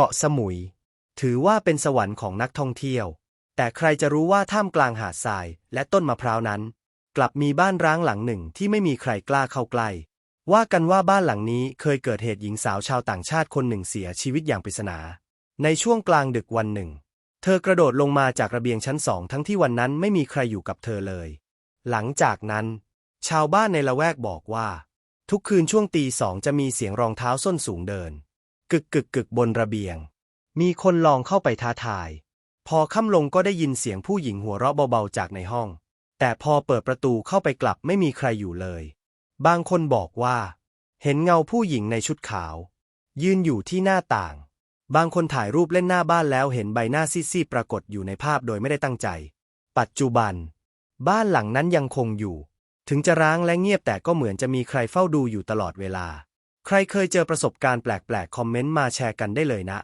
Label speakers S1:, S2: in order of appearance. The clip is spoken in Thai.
S1: เกาะสมุย ถือว่าเป็นสวรรค์ของนักท่องเที่ยว แต่ใครจะรู้ว่าท่ามกลางหาดทรายและต้นมะพร้าวนั้น กลับมีบ้านร้างหลังหนึ่งที่ไม่มีใครกล้าเข้าใกล้ว่ากันว่าบ้านหลังนี้เคยเกิดเหตุหญิงสาวชาวต่างชาติคนหนึ่งเสียชีวิตอย่างปริศนา ในช่วงกลางดึกวันหนึ่ง เธอกระโดดลงมาจากระเบียงชั้นสองทั้งที่วันนั้นไม่มีใครอยู่กับเธอเลย หลังจากนั้น ชาวบ้านในละแวกบอกว่า ทุกคืนช่วงตีสองจะมีเสียงรองเท้าส้นสูงเดิน กึกกึกกึกบนระเบียง มีคนลองเข้าไปท้าทาย พอค่ำลงก็ได้ยินเสียงผู้หญิงหัวเราะเบาๆจากในห้อง แต่พอเปิดประตูเข้าไปกลับไม่มีใครอยู่เลย บางคนบอกว่า เห็นเงาผู้หญิงในชุดขาว ยืนอยู่ที่หน้าต่าง บางคนถ่ายรูปเล่นหน้าบ้านแล้วเห็นใบหน้าซีดๆปรากฏอยู่ในภาพโดยไม่ได้ตั้งใจ ปัจจุบัน บ้านหลังนั้นยังคงอยู่ ถึงจะร้างและเงียบแต่ก็เหมือนจะมีใครเฝ้าดูอยู่ตลอดเวลา ใครเคยเจอประสบการณ์แปลกๆ คอมเมนต์มาแชร์กันได้เลยนะ